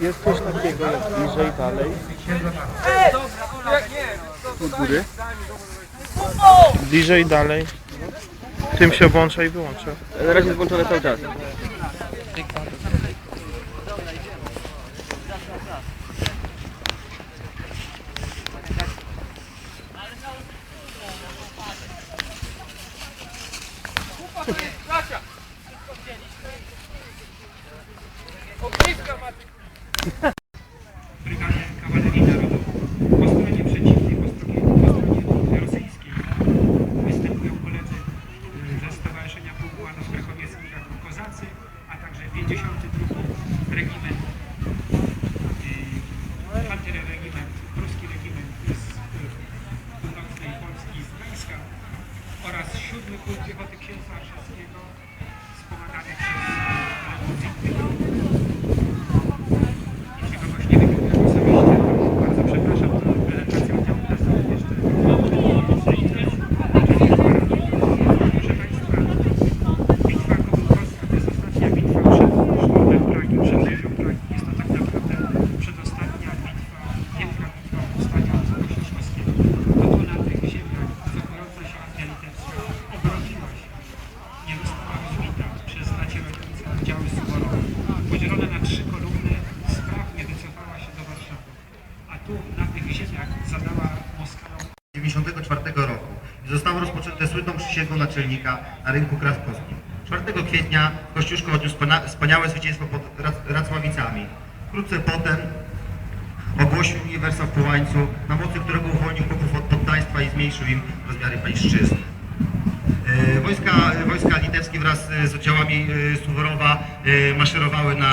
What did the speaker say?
Jest coś takiego jak bliżej, dalej. U góry. Bliżej, dalej. Tym się włącza i wyłącza. Na razie jest włączone cały czas. Brygadzie Kawalerii Narodowej. Po stronie przeciwnej, po stronie, po stronie rosyjskiej występują koledzy y, ze Stowarzyszenia Pułkowodów Krachowieckich jako kozacy, a także 52 regiment, y, Infantery Regiment, pruski regiment z północnej Polski, z Gdańska oraz 7 Pułk Piechoty Księstwa Warszawskiego tu na tych ziemiach zadała Moskalom 1994 roku i zostało rozpoczęte słynną przysięgą naczelnika na rynku krakowskim. 4 kwietnia Kościuszko odniósł wspaniałe zwycięstwo pod Rac- Racławicami. Wkrótce potem ogłosił uniwersał w Połańcu, na mocy którego uwolnił popów od poddaństwa i zmniejszył im rozmiary pańszczyzny. E, Wojska, wojska litewskie wraz z oddziałami e, Suworowa e, maszerowały na